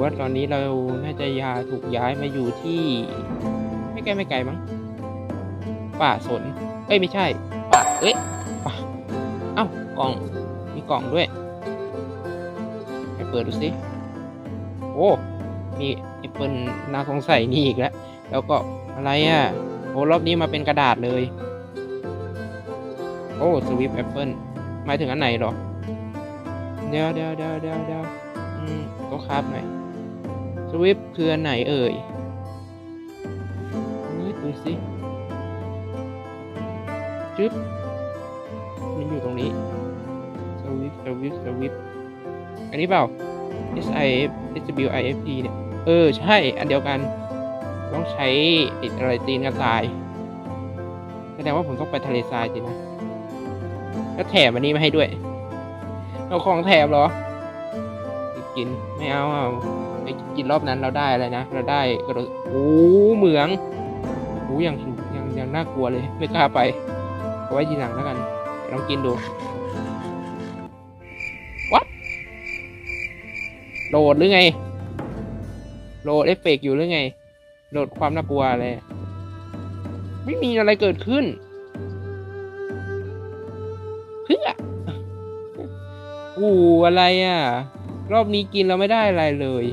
ว่าตอนนี้เราน่าจะยาถูกย้ายมาอยู่ที่ ไม่ไกลไม่ไกลมั้งป่าสนเอ้ยไม่ใช่ป่าเอ้ยป่าเอ้ากล่องมีกล่องด้วยไปเปิดดูสิโอ้มีแอปเปิลน่าสงสัยนี่อีกแล้วแล้วก็อะไรอะโอ้รอบนี้มาเป็นกระดาษเลย โอ้สวิปแอปเปิลหมายถึงอันไหนหรอเดี๋ยวเดี๋ยวเดี๋ยวเดี๋ยวเดี๋ยวอืมต้องคราบหน่อย สวิปคืออันไหนเอ่ยเฮ้ยดูสิจึ๊บ มันอยู่ตรงนี้สวิปสวิปสวิปอันนี้เปล่า S I F S W I F T เนี่ย เออ ใช่ อันเดียวกัน ต้องใช้ติดอะไรตีนกระต่าย แสดงว่าผมต้องไปทะเลทรายสินะ แล้วแถมอันนี้มาให้ด้วย เอาของแถมเหรอ กิน ไม่เอาเอา ไปกินรอบนั้นเราได้อะไรนะ เราได้กระโดดโอ้เหมืองโอ้ยังยังยังน่ากลัวเลย ไม่กล้าไปเอาไว้ทีหลังแล้วกันลองกินดูวัดโหลดหรือไงโหลดเอฟเฟกต์อยู่หรือไงโหลดความน่ากลัวอะไรไม่มีอะไรเกิดขึ้นเพื่ออู้อะไรอะ รอบนี้กินเราไม่ได้อะไรเลย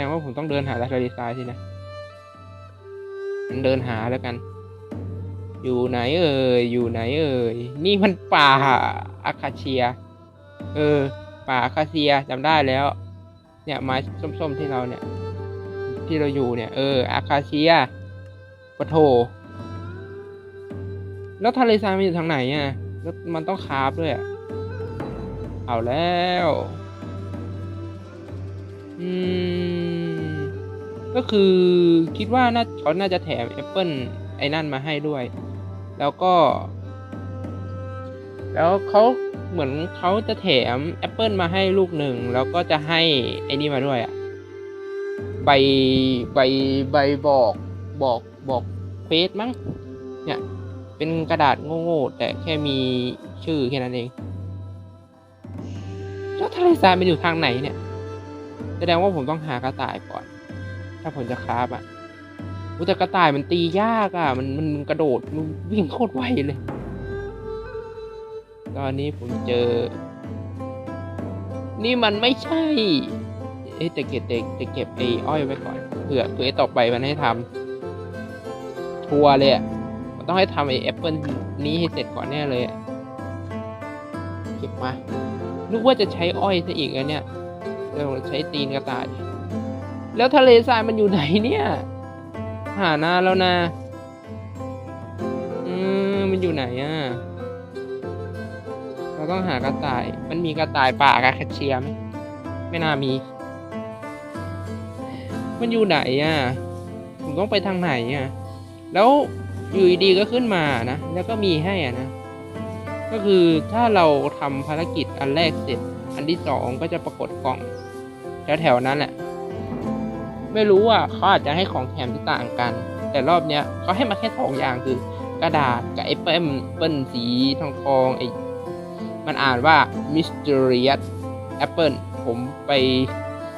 ดงว่าผมต้องเดินหาทะเลทรายสินะงั้นเดินหาแล้วกัน อยู่ไหนเอ่ย อยู่ไหนเอ่ย นี่มันป่าอาคาเชีย เออ ป่าอาคาเซียจำได้แล้ว เนี่ยไม้ส้มๆที่เราเนี่ย ที่เราอยู่เนี่ย เออ อาคาเซียปะโถ แล้วทะเลทรายมันอยู่ทางไหนอะ แล้วมันต้องคาบด้วยอะเอาแล้ว อืม ก็คือคิดว่าน่าเขาน่าจะแถมแอปเปิลไอ้นั่นมาให้ด้วย แล้วก็ แล้วเขาเหมือนเขาจะแถมแอปเปิลมาให้ลูกหนึ่ง แล้วก็จะให้ไอ้นี่มาด้วยอะใบใบใบบอกบอกบอกเควสมั้งเนี่ยเป็นกระดาษโง่ๆแต่แค่มีชื่อแค่นั้นเอง แล้วทะเลทรายมันอยู่ทางไหนเนี่ย แสดงว่าผมต้องหากระต่ายก่อน ถ้าผมจะคราฟอะอุ๊ยแต่กระต่ายมันตียากอะ มันมันกระโดดมันวิ่งโคตรไวเลย ตอนนี้ผมเจอ นี่มันไม่ใช่ เอ๊ะแต่เก็บแต่แต่เก็บไอ้อ้อยไว้ก่อนเผื่อเผื่อต่อไปมันให้ทำทัวร์เลยอะมันต้องให้ทำไอ้แอปเปิลนี้ให้เสร็จก่อนแน่เลยอะเก็บมานึกว่าจะใช้อ้อยซะอีกอะเนี่ย แต่ผมใช้ตีนกระต่าย แล้วทะเลทรายมันอยู่ไหนเนี่ย หาน้าแล้วนะอืมมันอยู่ไหนอะเราต้องหากระต่าย มันมีกระต่ายป่ากาคาเชียไหมไม่น่ามี มันอยู่ไหนอะผมต้องไปทางไหนอะแล้วอยู่ดีๆก็ขึ้นมานะ แล้วก็มีให้อะนะ ก็คือถ้าเราทำภารกิจอันแรกเสร็จ อันที่สองก็จะปรากฏกล่องแถวๆนั้นแหละไม่รู้อะเขาอาจจะให้ของแถมที่ต่างกัน แต่รอบเนี้ยเขาให้มาแค่สองอย่างคือกระดาษกับไอ้เปิ้ลเปิ้ลสีทองทองไอ้มันอ่านว่า mysterious apple ผมไป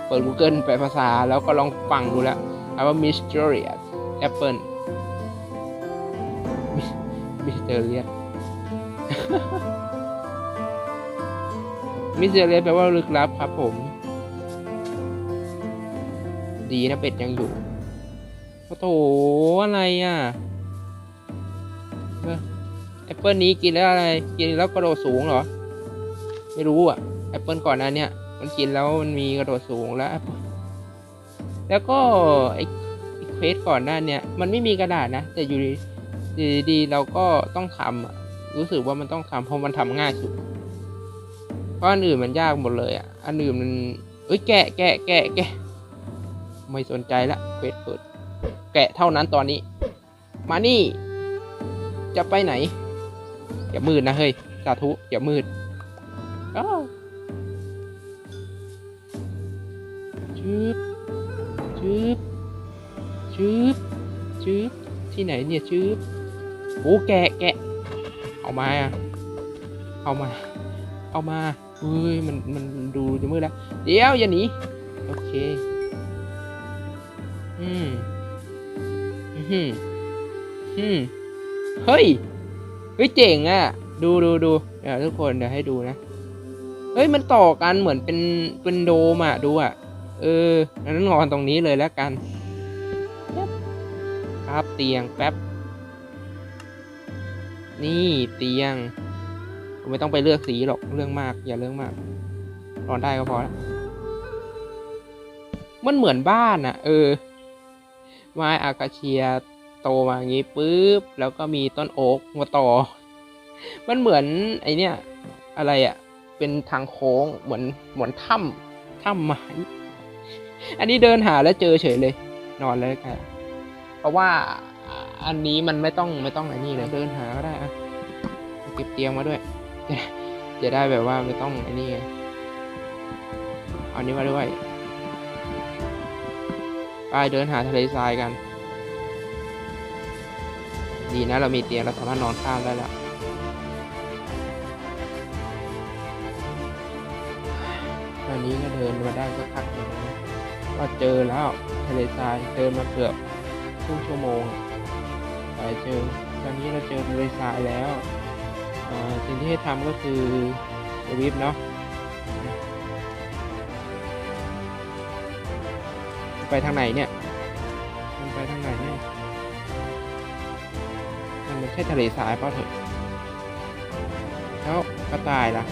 เปิด Google ไปลภาษาแล้วก็ลองฟังดูแล้วอ่านว่า mysterious apple มิ มิสเตอร์เลสแปลว่าลึกลับครับผม ดีนะเป็ดยังอยู่โอ้โถอะไรอะแอปเปิลนี้กินแล้วอะไร กินแล้วกระโดดสูงเหรอ ไม่รู้อะแอปเปิลก่อนหนั้นเนี่ยมันกินแล้วมันมีกระโดดสูงแล้ว แล้วก็ไอ้เควสก่อนหน้าเนี่ยมันไม่มีกระดาษนะ แต่อยู่ดีดีๆเราก็ต้องทำรู้สึกว่ามันต้องทำเพราะมันทำง่ายสุด ราะอันอื่นมันยากหมดเลยอะ อันอื่นมันเอ้ยแกะแกะแกะแกะไม่สนใจละเควสเปิด แกะเท่านั้นตอนนี้ มานี่ จะไปไหน อย่ามืดนะเฮ้ย สาธุ อย่ามืดอ้าวชืบชืบชืบชืบที่ไหนเนี่ยชืบโอ้แกะแกะเอามาอะเอามา เอามา เฮ้ยมันมันดูจะมืดแล้ว เดี๋ยว อย่าหนี โอเค อืมอืมอืมเฮ้ย เฮ้ยเจ๋งอะ ดูดูดูเดี๋ยวทุกคนเดี๋ยวให้ดูนะ เฮ้ย มันต่อกันเหมือนเป็นเป็นโดมอะ ดูอะ เออนั้นนอนตรงนี้เลยแล้วกัน ครับเตียงแป๊บ นี่เตียง ไม่ต้องไปเลือกสีหรอกเรื่องมากอย่าเรื่องมากนอนได้ก็พอละมันเหมือนบ้านอะเออไม้อากาเชียโตมาอย่างงี้ปุ๊บแล้วก็มีต้นโอ๊กมาต่อ มันเหมือนไอเนี้ยอะไรอะเป็นทางโค้งเหมือนเหมือนถ้ำถ้ำไม้อันนี้เดินหาแล้วเจอเฉยเลย นอนเลยค่ะเพราะว่าอันนี้มันไม่ต้องไม่ต้องไอ้นี่เลยเดินหาก็ได้อะเก็บเตียงมาด้วย จะได้แบบว่าไม่ต้องไอ้นี่ไงเอาอันนี้มาด้วยไปเดินหาทะเลทรายกัน ดีนะเรามีเตียงเราสามารถนอนข้ามได้แล้วตอนนี้ก็เดินมาได้สักพักหนึ่งก็เจอแล้วทะเลทรายเดินมาเกือบครึ่งชั่วโมงไปเจอตอนนี้เราเจอทะเลทรายแล้ว สิ่งที่ให้ทำก็คือสวิฟเนาะไปทางไหนเนี่ย มันไปทางไหนเนี่ย มันไม่ใช่ทะเลทรายเปล่าเถอะแล้วกระต่ายล่ะ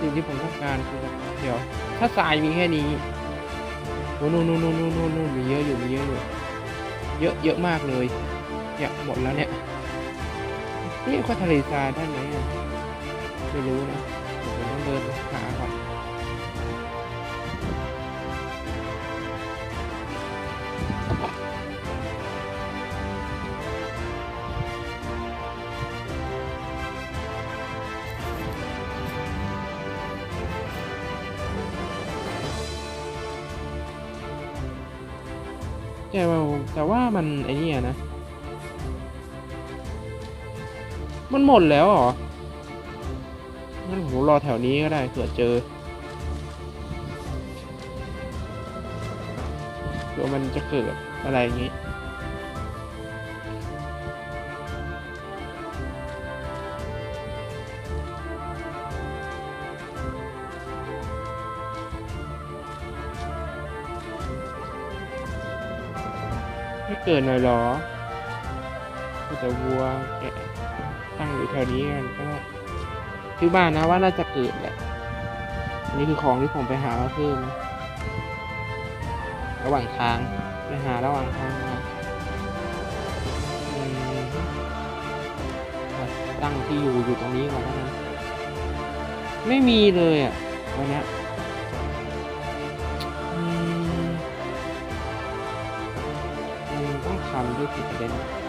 สิ่งที่ผมต้องการคือเดี๋ยว ถ้าทรายมีแค่นี้โอ้นู่นนู่นนู่นนู่นนู่นนู่นมีเยอะอยู่มีเยอะอยู่ เยอะเยอะมากเลยเนี่ยหมดแล้วเนี่ย นี่ก็ทะเลทรายได้ไหมอะไม่รู้นะเดี๋ยวผมต้องเดินหาก่อนแต่ว่าแต่ว่ามันไอ้นี่นะ มันหมดแล้วเหรองั้นผมรอแถวนี้ก็ได้เผื่อเจอเผื่อมันจะเกิดอะไรอย่างนี้ไม่เกิดหน่อยหรอมีแต่วัวแกะ ตั้งอยู่แถวนี้กันก็คิดว่านะว่าน่าจะเกิดแหละนนี้คือของที่ผมไปหามาเพิ่มระหว่างทางไปหาระหว่างทางมาอืมตั้งที่อยู่อยู่ตรงนี้ก่อนแล้วนะไม่มีเลยอะวันนี้มีต้องทำด้วยสิประเด็นมันไม่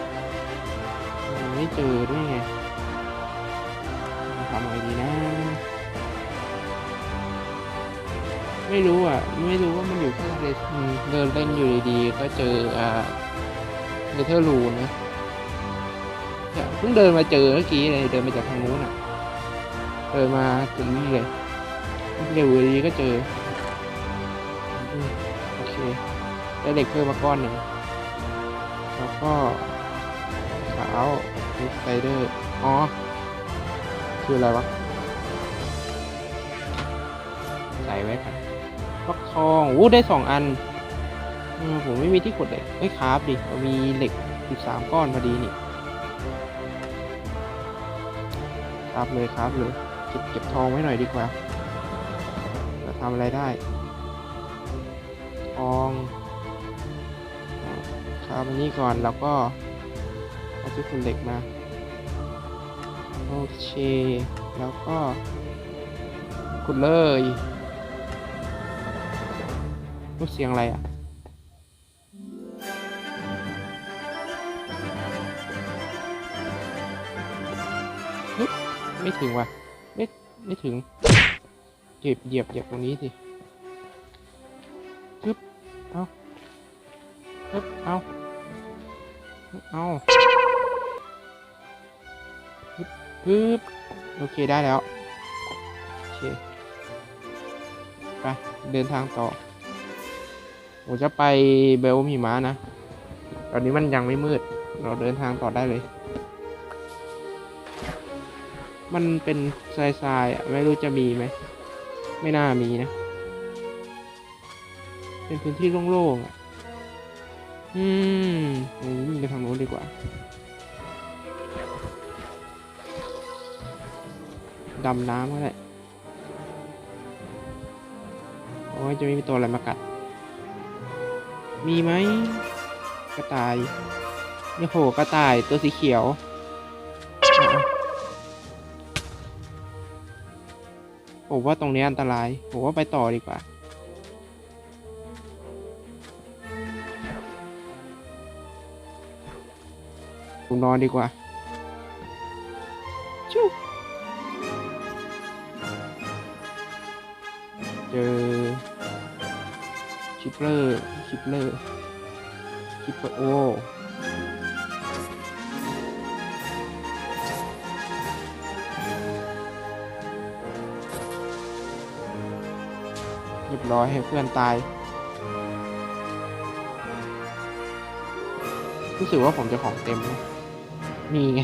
เจอด้วยไงทำอะไรดีนะ ไม่รู้อะ ไม่รู้ว่ามันอยู่ที่ทะเลเดินเล่นอยู่ดีๆ ก็เจออ่าเนเธอร์ลูนนะเนี่ยเพิ่งเดินมาเจอเมื่อกี้เลยเดินมาจากทางนู้นอะเดินมาถึงนี่เลยเร็วดีก็เจอโอเคได้เหล็กเพิ่มมาก้อนหนึ่งแล้วก็ขาว สไตเดอร์อ๋อ คืออะไรวะ ใส่ไว้ครับฟักทองอู้ได้สองอันอผมไม่มีที่กดเหล็กไม่คราฟดิเรามีเหล็กอยู่สามก้อนพอดีนี่คราฟเลยคราฟเลยเก็บเก็บทองไว้หน่อยดีกว่าจะทำอะไรได้ ทองอ่าคราฟอันนี้ก่อนแล้วก็ เอาที่คุณเหล็กมา โอเค แล้วก็กดเลยรูปเสียงอะไรอะฮึบไม่ถึงว่ะ ไม่ ไม่ถึงเหยียบเหยียบเหยียบตรงนี้สิฮึบเอาฮึบเอา เอา ปึ๊บโอเคได้แล้ว โอเค ไป เดินทางต่อ ผมจะไปเบลหิมะนะ ตอนนี้มันยังไม่มืด เราเดินทางต่อได้เลย มันเป็นทรายๆอะไม่รู้จะมีไหม ไม่น่ามีนะ เป็นพื้นที่โล่งๆอะ อืมอืมไปทางโน้นดีกว่า ดำน้ำก็ได้โอ้ยจะไม่มีตัวอะไรมากัด มีไหมกระต่ายเนี่ยโหกระต่ายตัวสีเขียวอะผมว่าตรงนี้อันตราย ผมว่าไปต่อดีกว่า ผมนอนดีกว่า อชิปเลอร์ชิปเลอร์ชิปเปอร์โอเรียบร้อยให้เพื่อนตาย รู้สึกว่าผมจะของเต็มนะมีไง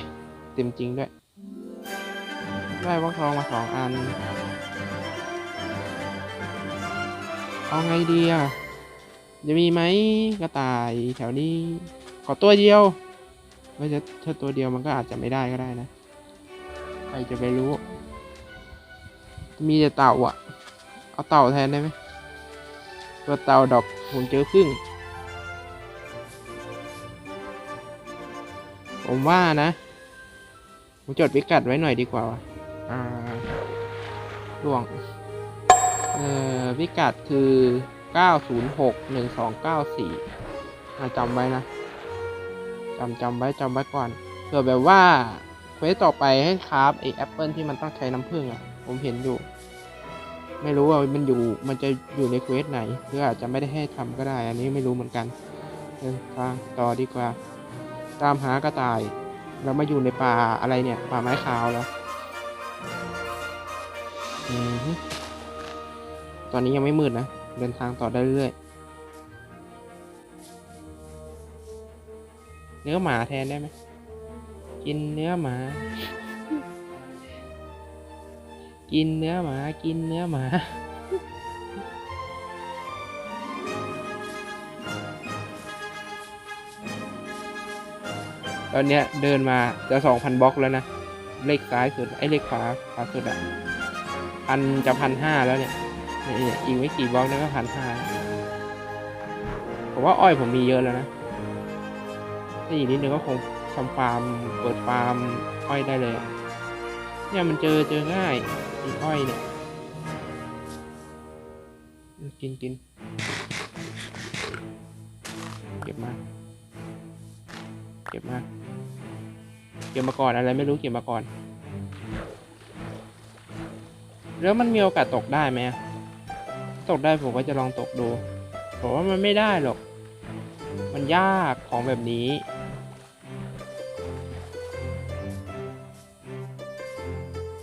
เต็มจริงด้วย ได้วักทองมาสองอัน เอาไงดีอะจะมีไหมกระต่ายแถวนี้ ขอตัวเดียวว่าจะถ้าตัวเดียวมันก็อาจจะไม่ได้ก็ได้นะ ใครจะไปรู้ มีแต่เต่าอะเอาเต่าแทนได้ไหมตัวเต่าดอกผมเจอพึ่ง ผมว่านะ ผมจดพิกัดไว้หน่อยดีกว่าอ่าล่วง พิกัดคือ 906 1294อ่าจำไว้นะจำจำไว้จำไว้ก่อนเผื่อแบบว่าเควสต่อไปให้คราฟไอแอปเปิลที่มันต้องใช้น้ำผึ้งอะผมเห็นอยู่ ไม่รู้ว่ามันอยู่มันจะอยู่ในเควสไหนหรืออาจจะไม่ได้ให้ทำก็ได้ อันนี้ไม่รู้เหมือนกันเดินทางต่อดีกว่า ตามหากระต่ายเรามาอยู่ในป่าอะไรเนี่ย ป่าไม้ขาวแล้วอืม ตอนนี้ยังไม่มืดนะ เดินทางต่อได้เรื่อยเนื้อหมาแทนได้ไหม กินเนื้อหมา กินเนื้อหมา กินเนื้อหมา ตอนเนี้ยเดินมาจะสองพันบล็อกแล้วนะ เลขซ้ายสุด ไอ้เลขขวาขวาสุดอะพันจะพันห้าแล้วเนี่ย นี่อีกไม่กี่บล็อกนั่ก็พันห้าผมว่าอ้อยผมมีเยอะแล้วนะถ้าอีกนิดนึงก็คงทำฟาร์มเปิดฟาร์มอ้อยได้เลย เนี่ยมันเจอเจอง่ายอีอ้อยเนี่ยกินกินเก็บมา เก็บมา เก็บมาก่อนอะไรไม่รู้เก็บมาก่อน แล้วมันมีโอกาสตกได้ไหมอะ ตกได้ผมก็จะลองตกดูผมว่ามันไม่ได้หรอก มันยากของแบบนี้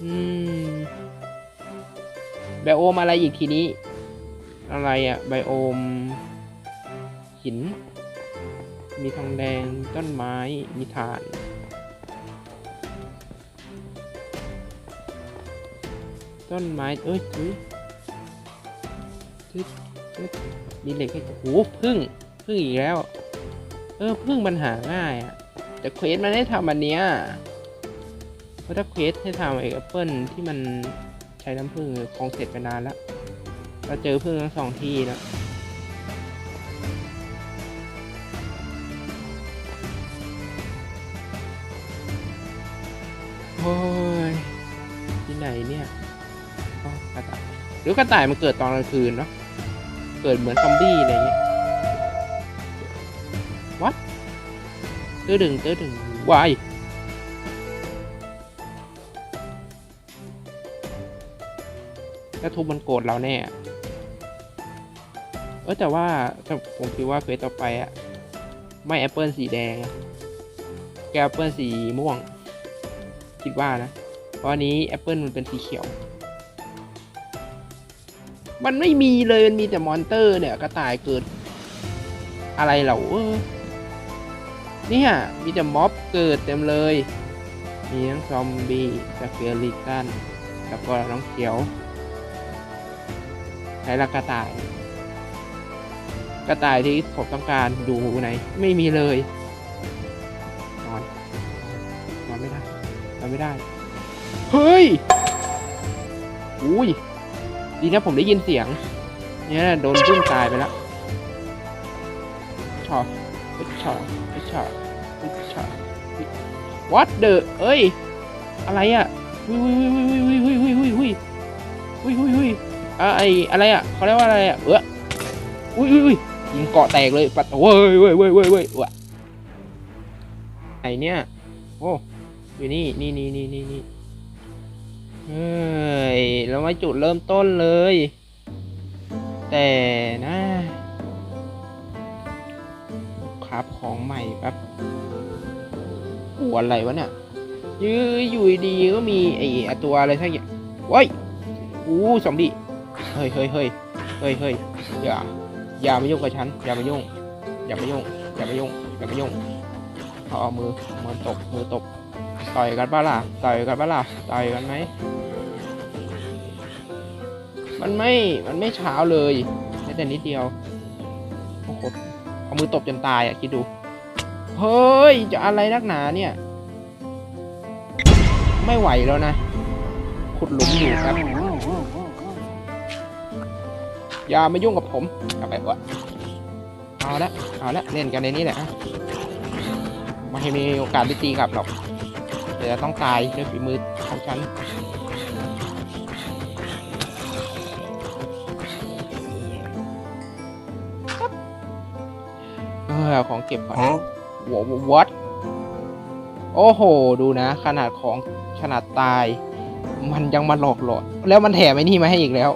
อืม ไบโอมอะไรอีกทีนี้ อะไรอะไบโอม หิน มีทองแดง ต้นไม้ มีถ่านต้นไม้ เอ้ย มีเหล็กให้โอ้โหพึ่งพึ่งอีกแล้ว เออพึ่งมันหาง่ายอะแต่เควสมันให้ทำอันเนี้ยเพราะถ้าเควสให้ทำไอ้แอปเปิลที่มันใช้น้ำพึ่งคงเสร็จไปนานแล้วเราเจอพึ่งทั้งสองที่แล้วโอ้ยที่ไหนเนี่ยกระต่ายหรือกระต่ายมันเกิดตอนกลางคืนเนาะ เกิดเหมือนซอมบี้อะไรเงี้ยวัดเตื้อดึงเตื้อดึงวายถ้าทุบมันโกรธเราแน่เออแต่ว่าถ้าผมคิดว่าเควสต่อไปอะไม่แอปเปิลสีแดงแกแอปเปิลสีม่วง คิดว่านะ เพราะนี้แอปเปิลมันเป็นสีเขียว มันไม่มีเลยมันมีแต่มอนเตอร์เนี่ยกระต่ายเกิด อะไรเหรอเออเนี่ยมีแต่ม็อบเกิดเต็มเลย มีทั้งซอมบี้สเกลิตันแล้วก็น้องเขียวไหนละกระต่าย กระต่ายที่ผมต้องการดูไหน ไม่มีเลยนอนนอนไม่ได้นอนไม่ได้ เฮ้ยอุ้ย ดีนะผมได้ยินเสียง เนี่ยโดนพึ่งตายไปแล้วชอชอชอชอ what the เอ้ย อะไรอะวิววิววิววิววิววิววิววิววิววิวอะไออะไรอะเขาเรียกว่าอะไรอะเอออุ้ยอุ้ยยิงเกาะแตกเลยปัดเว้ยเว้ยเว้ยเว้ยเว้ยเว้ยไอเนี่ยโอ้อยู่นี่นี่นี่นี่นี่ เฮ้ยเรามาจุดเริ่มต้นเลย แต่นะครับของใหม่แป๊บปวดอะไรวะเนี่ยยืออยู่ดีก็มีไอ้ตัวอะไรสักอย่างว้ยอู้ซอมบี้เฮ้ยเฮ้ยเฮ้ยเฮ้ยเฮ้ยอย่า อย่ามายุ่งกับฉัน อย่ามายุ่ง อย่ามายุ่ง อย่ามายุ่ง อย่ามายุ่งเอาเอามือมือตบ มือตบ ต่อยกันบ้าล่ะ ต่อยกันบ้าล่ะ ต่อยกันไหม มันไม่ มันไม่เช้าเลยแม้แต่นิดเดียว โอ้โห เอามือตบจนตายอะ คิดดู เฮ้ย จะอะไรนักหนาเนี่ย ไม่ไหวแล้วนะ ขุดหลุมอยู่ครับ อย่ามายุ่งกับผมกลับไปก่อนเอาละ เอาละ เล่นกันในนี้แหละอะไม่ให้มีโอกาสได้ตีกลับหรอก เดี๋ยวต้องตายด้วยฝีมือของฉัน ออเอาของเก็บก่อนววอตโอ้โห ดูนะ ขนาดของขนาดตาย มันยังมาหลอกหลอนแล้วมันแถมไอ้นี่มาให้อีกแล้ว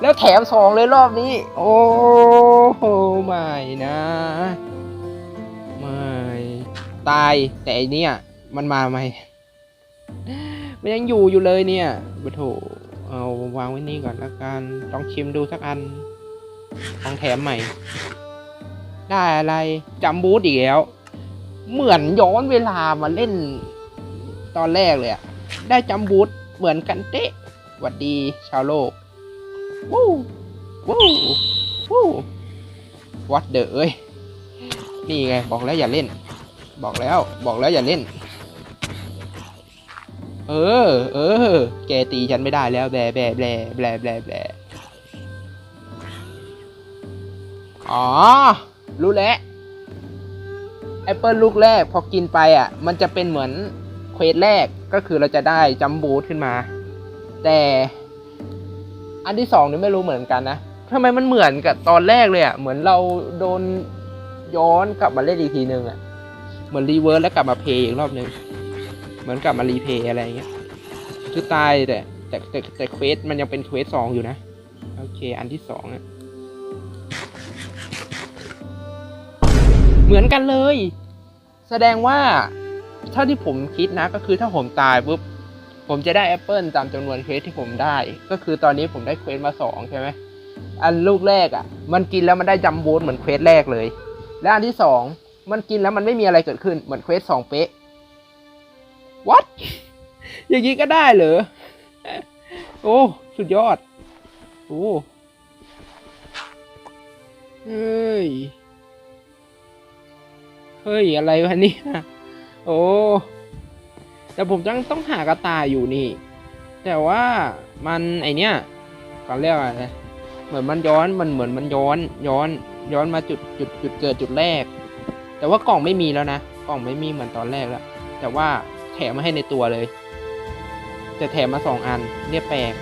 แล้วแถมสองเลยรอบนี้ โอ้โหไม่นะไม่ตายแต่ไอเนี่ยมันมาไหมมันยังอยู่อยู่เลยเนี่ยบโถเอาวางไว้นี่ก่อนละกันลองชิมดูสักอันของแถมใหม่ ได้อะไรจำบูธอีกแล้ว เหมือนย้อนเวลามาเล่นตอนแรกเลยอะได้จำบูธเหมือนกันเตะหวัดดีชาวโลกวู้วู้วู้วัดเดอเอ้ยนี่ไงบอกแล้วอย่าเล่น บอกแล้วบอกแล้วอย่าเล่น เออ เออ แกตีฉันไม่ได้แล้วแบแบแบแบแบแบอ๋อ รู้แล้วแอปเปิลลูกแรกพอกินไปอะ มันจะเป็นเหมือนเควสแรกก็คือเราจะได้จัมบูทขึ้นมา แต่อันที่สองนี่ไม่รู้เหมือนกันนะทำไมมันเหมือนกับตอนแรกเลยอะเหมือนเราโดนย้อนกลับมาเล่นอีกทีนึงอะเหมือนรีเวิร์สแล้วกลับมาเพย์อีกรอบนึงเหมือนกลับมารีเพย์อะไรอย่างเงี้ยคือตายแต่แต่แต่แต่เควสมันยังเป็นเควสสองอยู่นะ โอเค อันที่สองอะ เหมือนกันเลย แสดงว่าถ้าที่ผมคิดนะก็คือถ้าผมตายปุ๊บผมจะได้แอปเปิลตามจำนวนเควสที่ผมได้ ก็คือตอนนี้ผมได้เควสมาสองใช่ไหมอันลูกแรกอะ่ะ มันกินแล้วมันได้จัมบูทเหมือนเควสแรกเลย และอันที่สองมันกินแล้วมันไม่มีอะไรเกิดขึ้นเหมือนเควสสองเป๊ะ what อย่างนี้ก็ได้เหรอ โอ้ สุดยอด โอ้เฮ้ย เฮ้ย อะไรวะเนี่ยโอ้แต่ผมต้องต้องหากระต่ายอยู่นี่ แต่ว่ามันไอเนี้ยเขาเรียกว่าอะไร เหมือนมันย้อนมันเหมือนมันย้อนย้อนย้อนมาจุดจุดจุดเกิดจุดแรก แต่ว่ากล่องไม่มีแล้วนะกล่องไม่มีเหมือนตอนแรกแล้ว แต่ว่าแถมมาให้ในตัวเลย จะแถมมาสองอันเนี่ยแปลก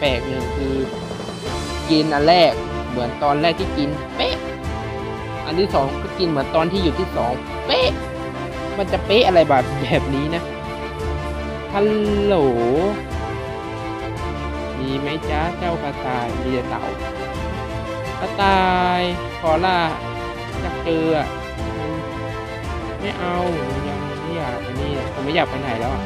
แปลกหนึ่งคือกินอันแรกเหมือนตอนแรกที่กินเป๊ะ อันที่สองก็กินเหมือนตอนที่อยู่ที่สองเป๊ะ มันจะเป๊ะอะไรแบบแบบนี้นะ ฮัลโหล มีไหมจ๊ะเจ้ากระต่าย มีแต่เต่ากระต่าย ขอล่าอยากเจอไม่เอายังไม่อยากอันนี้ผมไม่อยากไปไหนแล้วอะ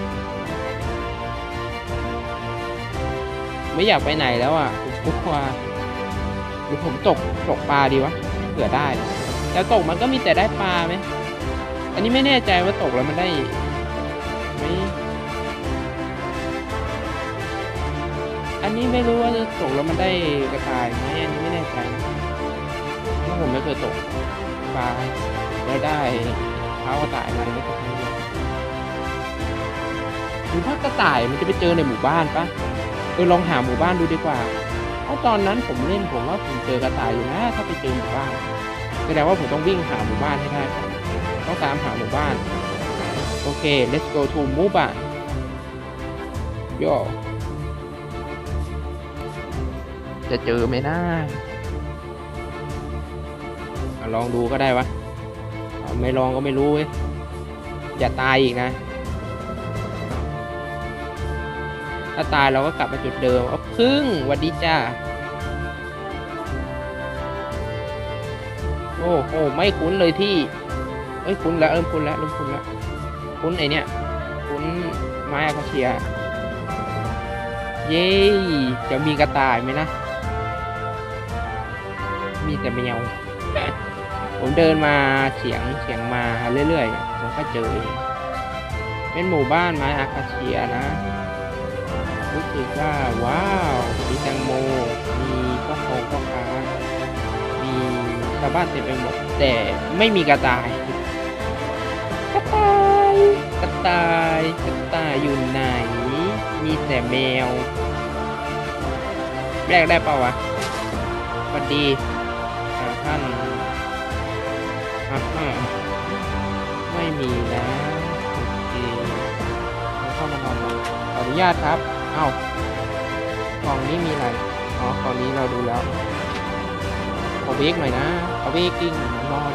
ไม่อยากไปไหนแล้วอะคุณทุกว่าหรือผมตกตกปลาดีวะเผื่อได้ แต่ตกมันก็มีแต่ได้ปลาไหม อันนี้ไม่แน่ใจว่าตกแล้วมันได้ไหมอันนี้ไม่รู้ว่าจะตกแล้วมันได้กระต่ายไหมอันนี้ไม่แน่ใจเพราะผมไม่เคยตกปลาแล้วได้เท้ากระต่ายมาไม่เคยเลยหรือถ้ากระต่ายมันจะไปเจอในหมู่บ้านปะเออลองหาหมู่บ้านดูดีกว่าเพราะตอนนั้นผมเล่นผมว่าผมเจอกระต่ายอยู่นะ ถ้าไปเจอหมู่บ้าน แสดงว่าผมต้องวิ่งหาหมู่บ้านให้ได้ก่อนต้องตามหาหมู่บ้าน โอเค let's go to หมู่บ้านโยจะเจอไหมนะลองดูก็ได้วะ ไม่ลองก็ไม่รู้เว้ยอย่าตายอีกนะ ถ้าตายเราก็กลับมาจุดเดิมเอาพึ่งวัดดีจ้า อ้โหไม่คุ้นเลยที่เอ้ยคุ้นแล้วเริ่มคุ้นแล้วเริ่มคุ้นแล้วคุ้นไอเนี้ยคุ้นไม้อาคาเชีย เย้จะมีกระต่ายไหมนะ มีแต่แมวผมเดินมาเฉียงเฉียงมาเรื่อยๆผมก็เจอ เป็นหมู่บ้านไม้อาคาเชียนะรู้สึกว่าว้าว มีแตงโม มีพ่อคงพ่อาวบ้านเต็มไปหมด แต่ไม่มีกระต่าย กระต่าย กระต่าย กระต่ายอยู่ไหน มีแต่แมว แรกได้เปล่าวะสวัสดีท่านอ่าไม่มีนะโอเคเข้ามานอนก่อนขออนุญาตครับ เอ้ากล่องนี้มีอะไร อ๋อกล่องนี้เราดูแล้ว ขอเบรกหน่อยนะเอาเบรกกิ้งนอน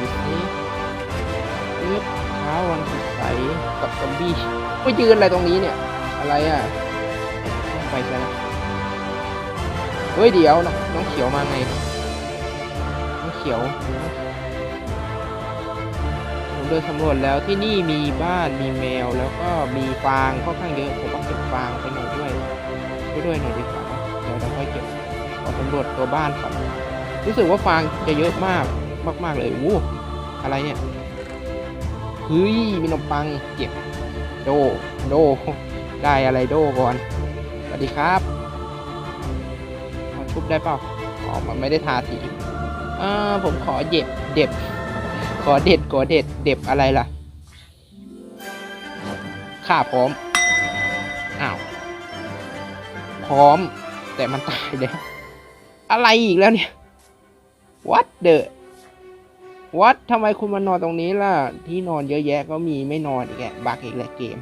ดูสิเลือบเช้าวันสดใสกับซอมบี้ก็ยืนอะไรตรงนี้เนี่ย อะไรอะไปซะนะเฮ้ยเดี๋ยวน้องน้องเขียวมาไงน้องเขียวผมเดินสำรวจแล้วที่นี่มีบ้านมีแมวแล้วก็มีฟางค่อนข้างเยอะผมต้องเก็บฟางไปหน่อยด้วยไปด้วยหน่อยดีกว่าเดี๋ยวเราำรวจตัวบ้านก่อนรู้สึกว่าฟางจะเยอะมากมาก ๆ เลยวู้อะไรเนี่ยเฮ้ยมีขนมปังเก็บโดโดได้อะไรโดก่อนสวัสดีครับมันทุบได้เปล่าอ๋อมันไม่ได้ทาสีอ่าผมขอเด็บเด็บขอเด็ดขอเด็ดเด็บอะไรล่ะข้าพร้อมอ้าวพร้อม แต่มันตายแล้ว อะไรอีกแล้วเนี่ย what the what ทำไมคุณมานอนตรงนี้ล่ะ ที่นอนเยอะแยะก็มีไม่นอนอีกแกบักอีกแหละเกม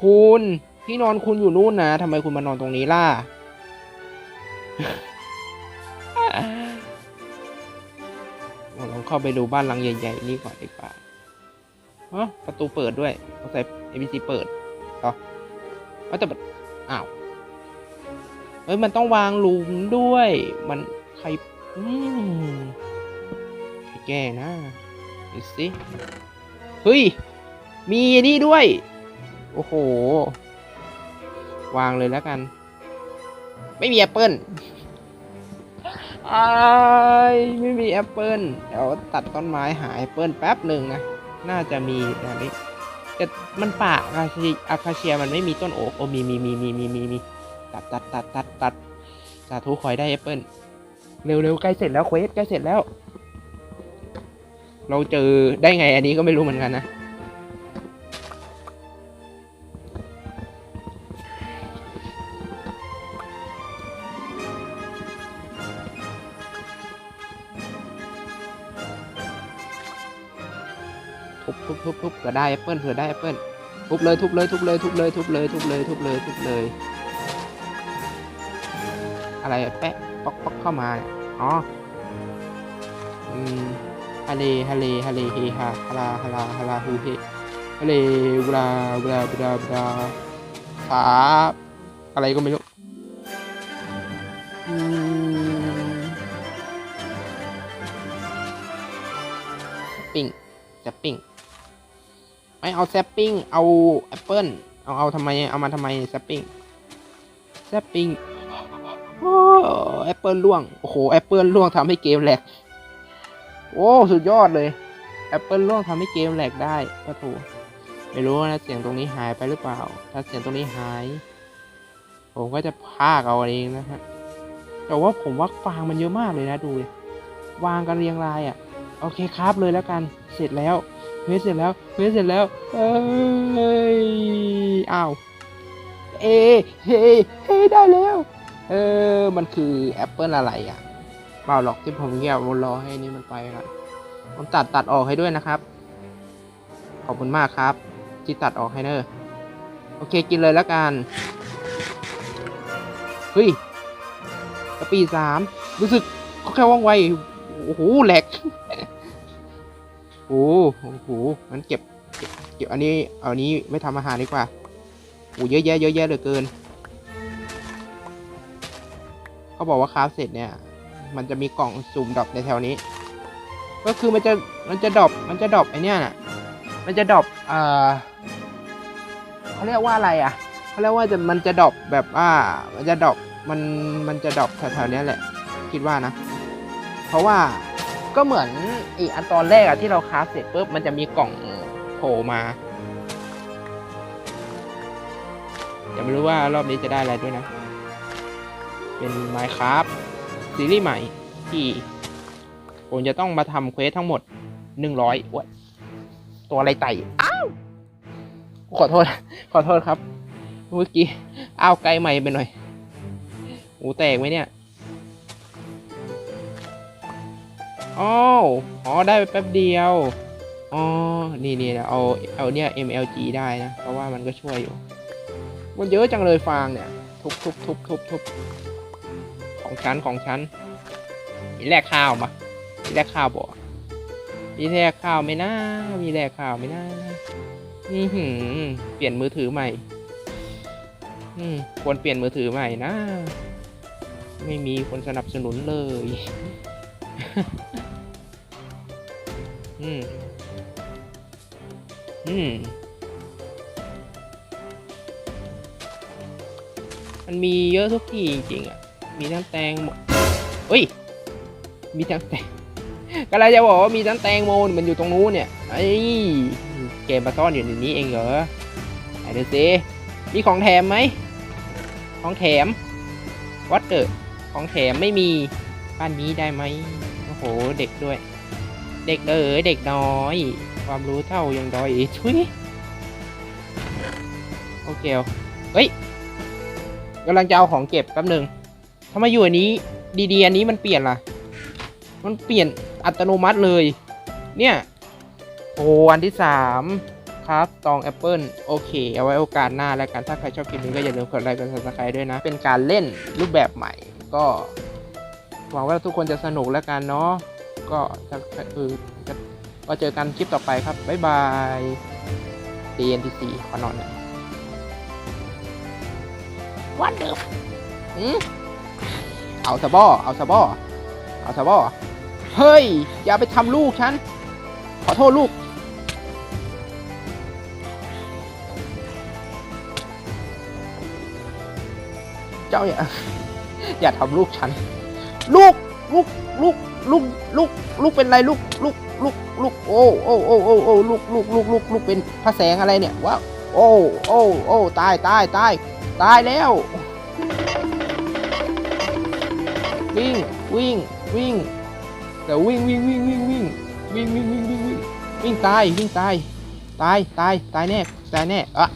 คุณที่นอนคุณอยู่นู่นนะทำไมคุณมานอนตรงนี้ล่ะ ลองเข้าไปดูบ้านหลังใหญ่ๆนี่ก่อนดีกว่าฮะประตูเปิดด้วยเขาใส่ ABC เปิดเหรอว่าแต่อ้าว เฮ้ยมันต้องวางหลุมด้วย มันใครอืมใครแก้นะดูสิเฮ้ย มีนี่ด้วย โอ้โห วางเลยแล้วกัน ไม่มีแอปเปิลอไม่มีแอปเปิลเดี๋ยวตัดต้นไม้หาแอปเปิลแป๊บหนึ่งนะ น่าจะมีแบบนี้แต่มันป่าอาคาเชียอาคาเชียมันไม่มีต้นโอ๊กโอ้มีมีมีมีมีมีมี ตัดตัดตัดตัดตัดสาธุคอยได้แอปเปิลเร็วเร็วใกล้เสร็จแล้วเควสใกล้เสร็จแล้ว เราเจอได้ไงอันนี้ก็ไม่รู้เหมือนกันนะทุบทุบทุบทุบเผื่อได้แอปเปิลเผื่อได้แอปเปิลทุบเลยทุบเลยทุบเลยทุบเลยทุบเลยทุบเลยทุบเลยทุบเลย อะไรแปะป๊อกป๊อกเข้ามาอ๋ออืมฮาเลฮาเลฮาเลเฮฮาฮาลาฮาลาฮาลาฮูเฮฮาเลเลาเวลาเวลาเวลาฟ้าอะไรก็ไม่รู้ปิ้งจะปิ้งไม่เอาแซปปิ้งเอาแอปเปิ้ลเอาเอาทำไมเอามาทำไมแซปปิ้งแซปปิ้ง แอปเปิลล่วง โอ้โห แอปเปิลล่วงทำให้เกมแหลก โอ้ สุดยอดเลย แอปเปิลล่วงทำให้เกมแหลกได้ก็ถูไม่รู้นะ เสียงตรงนี้หายไปหรือเปล่า ถ้าเสียงตรงนี้หาย ผมก็จะพากเอาเองนะฮะ แต่ว่าผมว่าฟางมันเยอะมากเลยนะดูดิวางกันเรียงรายอะ โอเคครับเลยแล้วกัน เสร็จแล้วเควสเสร็จแล้วเควสเสร็จแล้ว เอ้ย อ้าว เอเฮ้เฮ้ได้แล้ว เออ มันคือแอปเปิลอะไรอะเปล่าหรอกที่ผมเงียบรอให้นี่มันไปก่อนผมตัดตัดออกให้ด้วยนะครับ ขอบคุณมากครับ ที่ตัดออกให้เนอะโอเคกินเลยแล้วกันเฮ้ยกระปีสามรู้สึกเขาแค่ว่องไวโอ้โหแหลกโอ้โหงั้นเก็บเก็บเก็บอันนี้เอาอันนี้ไม่ทำอาหารดีกว่าโอ้เยอะแยะเยอะแยะเหลือเกิน เขาบอกว่าคราฟเสร็จเนี่ย มันจะมีกล่องสุ่มดรอปในแถวนี้ ก็คือมันจะมันจะดรอปมันจะดรอปไอเนี้ยน่ะมันจะดรอปเอ่อเขาเรียกว่าอะไรอะเขาเรียกว่าจะมันจะดรอปแบบว่ามันจะดรอปมันมันจะดรอปแถวๆนี้แหละ คิดว่านะ เพราะว่าก็เหมือนอีกอันตอนแรกอะที่เราคราฟเสร็จปุ๊บมันจะมีกล่องโผล่มายังไม่รู้ว่ารอบนี้จะได้อะไรด้วยนะ เป็น Minecraft ซีรีส์ใหม่ที่ผมจะต้องมาทำเควสทั้งหมดหนึ่งร้อยอวดตัวอะไรไต่ อ้าว ขอโทษ ขอโทษครับ เมื่อกี้ อ้าวไกลใหม่ไปหน่อยหูแตกไหมเนี่ยอ๋ออ๋อ ได้ไปแป๊บเดียว อ๋อ นี่นี่เอาเอาเนี่ย MLG ได้นะ เพราะว่ามันก็ช่วยอยู่ มันเยอะจังเลยฟางเนี่ย ทุบทุบทุบทุบทุบ ฉันของฉันมีแลกข้าวมามีแลกข้าวบ่มีแลกข้าวไหมนะมีแลกข้าวไหมนะอือหือเปลี่ยนมือถือใหม่ อืมควรเปลี่ยนมือถือใหม่นะ ไม่มีคนสนับสนุนเลย อืมอืมมันมีเยอะทุกที่จริงๆอะ มีทั้งแตงโมเฮ้ย มีทั้งแตงก็เลยจะบอกว่ามีทั้งแตงโมมันอยู่ตรงนู้นเนี่ยไอ้เกมมาซ่อนอยู่ในนี้เองเหรอไหนดูสิมีของแถมไหมของแถมวัดเดอของแถมไม่มีบ้านนี้ได้ไหมโอ้โหเด็กด้วย เด็กเอ๋ยเด็กน้อย ความรู้เท่ายังด้อยอีกทุยโอเคเอาเฮ้ยกำลังจะเอาของเก็บแป๊บหนึ่ง ทำไมอยู่อันนี้ ดีๆอันนี้มันเปลี่ยนล่ะ มันเปลี่ยนอัตโนมัติเลย เนี่ย โอ้อันที่สามครับตองแอปเปิลโอเค เอาไว้โอกาสหน้าแล้วกัน ถ้าใครชอบคลิปนี้ก็อย่าลืมกดไลค์กดซับสไครต์ด้วยนะ เป็นการเล่นรูปแบบใหม่ ก็หวังว่าทุกคนจะสนุกแล้วกันเนาะ ก็จะเออจะก็เจอกันคลิปต่อไปครับ บ๊ายบาย TNTC ขอนอนหน่อยวันเดิมอืม เอาสะบอเอาสะบอเอาสะบอเฮ้ย อย่าไปทำลูกฉัน ขอโทษลูก เจ้าอย่า อย่าทำลูกฉัน ลูก ลูก ลูก ลูก ลูก ลูกเป็นไรลูก ลูก ลูก ลูก โอ้ โอ้ โอ้ โอ้ โอ้ ลูก ลูก ลูก ลูก ลูกเป็นพระแสงอะไรเนี่ยว้าโอ้ โอ้ โอ้ ตาย ตาย ตาย ตายแล้ว วิ่งวิ่งวิ่ง แต่วิ่งวิ่งวิ่งวิ่งวิ่งวิ่งวิ่งวิ่งวิ่งวิ่งวิ่งตายวิ่งตายตายตายตายแน่ตายแน่อะ